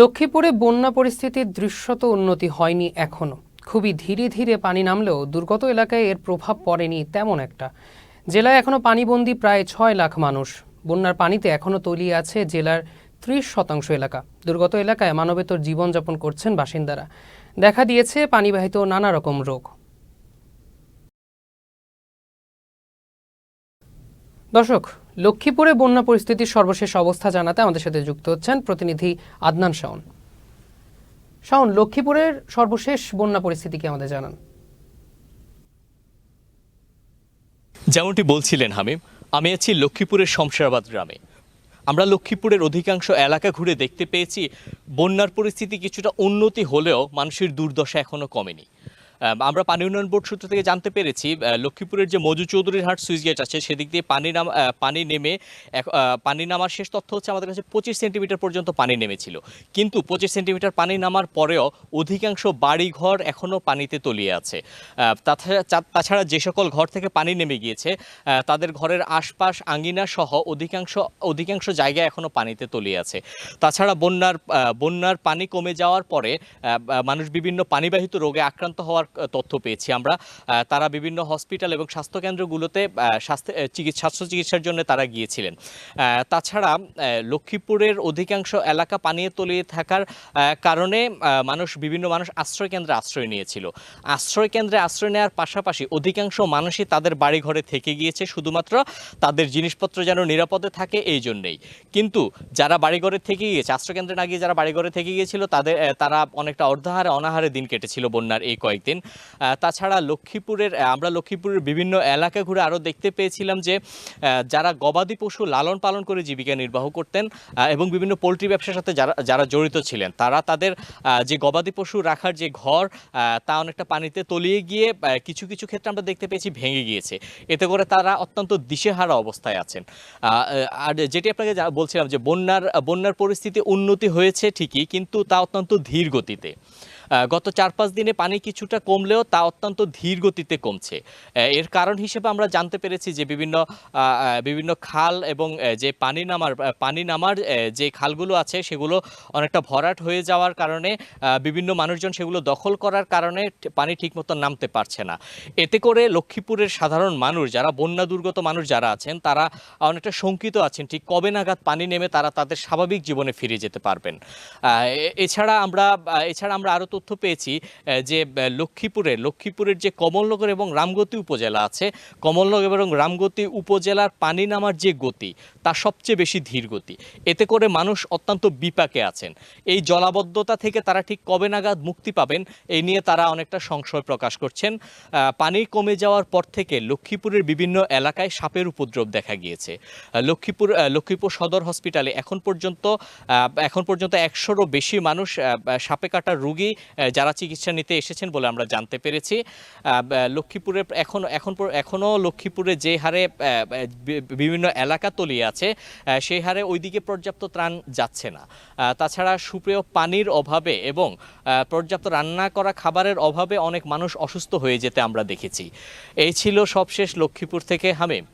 লক্ষ্মীপুরে বন্যা পরিস্থিতির দৃশ্যত উন্নতি হয়নি এখনও খুবই ধীরে ধীরে পানি নামলেও দুর্গত এলাকায় এর প্রভাব পড়েনি তেমন একটা। জেলায় এখনও পানিবন্দী প্রায় ছয় লাখ মানুষ। বন্যার পানিতে এখনও তলিয়ে আছে জেলার ত্রিশ শতাংশ এলাকা। দুর্গত এলাকায় মানবেতর জীবনযাপন করছেন বাসিন্দারা। দেখা দিয়েছে পানিবাহিত নানা রকম রোগ। দর্শক লক্ষ্মীপুরে বন্যা পরিস্থিতির সর্বশেষ অবস্থা জানাতে আমাদের সাথে যুক্ত হচ্ছেন প্রতিনিধি আদনান শাওন। শাওন, লক্ষ্মীপুরের সর্বশেষ বন্যা পরিস্থিতি কি আমাদের জানান? যেমনটি বলছিলেন হামিম, আমি আছি লক্ষ্মীপুরের শমশেরাবাদ গ্রামে। আমরা লক্ষ্মীপুরের অধিকাংশ এলাকা ঘুরে দেখতে পেয়েছি, বন্যার পরিস্থিতি কিছুটা উন্নতি হলেও মানুষের দুর্দশা এখনও কমেনি। আমরা পানি উন্নয়ন বোর্ড সূত্র থেকে জানতে পেরেছি লক্ষ্মীপুরের যে মজু চৌধুরীর হাট সুইচ গেট আছে, সেদিক দিয়ে পানি নাম পানি নেমে পানি নামার শেষ তথ্য হচ্ছে আমাদের কাছে পঁচিশ সেন্টিমিটার পর্যন্ত পানি নেমেছিল। কিন্তু পঁচিশ সেন্টিমিটার পানি নামার পরেও অধিকাংশ বাড়িঘর এখনও পানিতে তলিয়ে আছে। তাছাড়া তাছাড়া যে সকল ঘর থেকে পানি নেমে গিয়েছে তাদের ঘরের আশপাশ আঙ্গিনা সহ অধিকাংশ অধিকাংশ জায়গায় এখনও পানিতে তলিয়ে আছে। তাছাড়া বন্যার বন্যার পানি কমে যাওয়ার পরে মানুষ বিভিন্ন পানিবাহিত রোগে আক্রান্ত হওয়ার তথ্য পেয়েছি আমরা। তারা বিভিন্ন হসপিটাল এবং স্বাস্থ্যকেন্দ্রগুলোতে স্বাস্থ্য চিকিৎসা স্বাস্থ্য চিকিৎসার জন্য তারা গিয়েছিলেন। তাছাড়া লক্ষ্মীপুরের অধিকাংশ এলাকা পানিয়ে তলিয়ে থাকার কারণে মানুষ, বিভিন্ন মানুষ আশ্রয় কেন্দ্রে আশ্রয় নিয়েছিল। আশ্রয় কেন্দ্রে আশ্রয় নেওয়ার পাশাপাশি অধিকাংশ মানুষই তাদের বাড়িঘরে থেকে গিয়েছে, শুধুমাত্র তাদের জিনিসপত্র যেন নিরাপদে থাকে এই জন্যেই। কিন্তু যারা বাড়িঘরে থেকে গিয়েছে, আশ্রয়কেন্দ্রে না গিয়ে যারা বাড়িঘরে থেকে গিয়েছিল, তাদের তারা অনেকটা অর্ধাহারে, অনাহারে দিন কেটেছিল বন্যার এই কয়েকদিন। আহ, তাছাড়া লক্ষ্মীপুরের আমরা লক্ষ্মীপুরের বিভিন্ন এলাকা ঘুরে আরও দেখতে পেয়েছিলাম যে যারা গবাদি পশু লালন পালন করে জীবিকা নির্বাহ করতেন এবং বিভিন্ন পোলট্রি ব্যবসার সাথে যারা যারা জড়িত ছিলেন তারা তাদের যে গবাদি পশু রাখার যে ঘর তা অনেকটা পানিতে তলিয়ে গিয়ে কিছু কিছু ক্ষেত্রে আমরা দেখতে পেয়েছি ভেঙে গিয়েছে। এতে করে তারা অত্যন্ত দিশেহারা অবস্থায় আছেন। আর যেটি আপনাকে বলছিলাম যে বন্যার বন্যার পরিস্থিতি উন্নতি হয়েছে ঠিকই কিন্তু তা অত্যন্ত ধীর গতিতে। গত চার পাঁচ দিনে পানি কিছুটা কমলেও তা অত্যন্ত ধীর গতিতে কমছে। এর কারণ হিসেবে আমরা জানতে পেরেছি যে বিভিন্ন বিভিন্ন খাল এবং যে পানি নামার পানি নামার যে খালগুলো আছে সেগুলো অনেকটা ভরাট হয়ে যাওয়ার কারণে বিভিন্ন মানুষজন সেগুলো দখল করার কারণে পানি ঠিকমতো নামতে পারছে না। এতে করে লক্ষ্মীপুরের সাধারণ মানুষ যারা, বন্যা দুর্গত মানুষ যারা আছেন, তারা অনেকটা শঙ্কিত আছেন, ঠিক কবে নাগাদ পানি নেমে তারা তাদের স্বাভাবিক জীবনে ফিরে যেতে পারবেন। এছাড়া আমরা এছাড়া আমরা আরও পেয়েছি যে আহ, লক্ষ্মীপুরের যে কমলনগর এবং রামগতি উপজেলা আছে কমলনগর এবং রামগতি উপজেলার পানি নামার যে গতি তা সবচেয়ে বেশি ধীর গতি। এতে করে মানুষ অত্যন্ত বিপাকে আছেন। এই জলাবদ্ধতা থেকে তারা ঠিক কবে নাগাদ মুক্তি পাবেন এই নিয়ে তারা অনেকটা সংশয় প্রকাশ করছেন। পানি কমে যাওয়ার পর থেকে লক্ষ্মীপুরের বিভিন্ন এলাকায় সাপের উপদ্রব দেখা গিয়েছে। লক্ষ্মীপুর লক্ষ্মীপুর সদর হসপিটালে এখন পর্যন্ত এখন পর্যন্ত একশোরও বেশি মানুষ সাপে কাটার রুগী যারা চিকিৎসা নিতে এসেছেন বলে আমরা জানতে পেরেছি। লক্ষ্মীপুরে এখন এখন এখনও লক্ষ্মীপুরে যে হারে বিভিন্ন এলাকা তলিয়ে আছে সেই হারে ওইদিকে পর্যাপ্ত ত্রাণ যাচ্ছে না। তাছাড়া সুপ্রিয় পানির অভাবে এবং পর্যাপ্ত রান্না করা খাবারের অভাবে অনেক মানুষ অসুস্থ হয়ে যেতে আমরা দেখেছি। এই ছিল সবশেষ লক্ষ্মীপুর থেকে হামিম।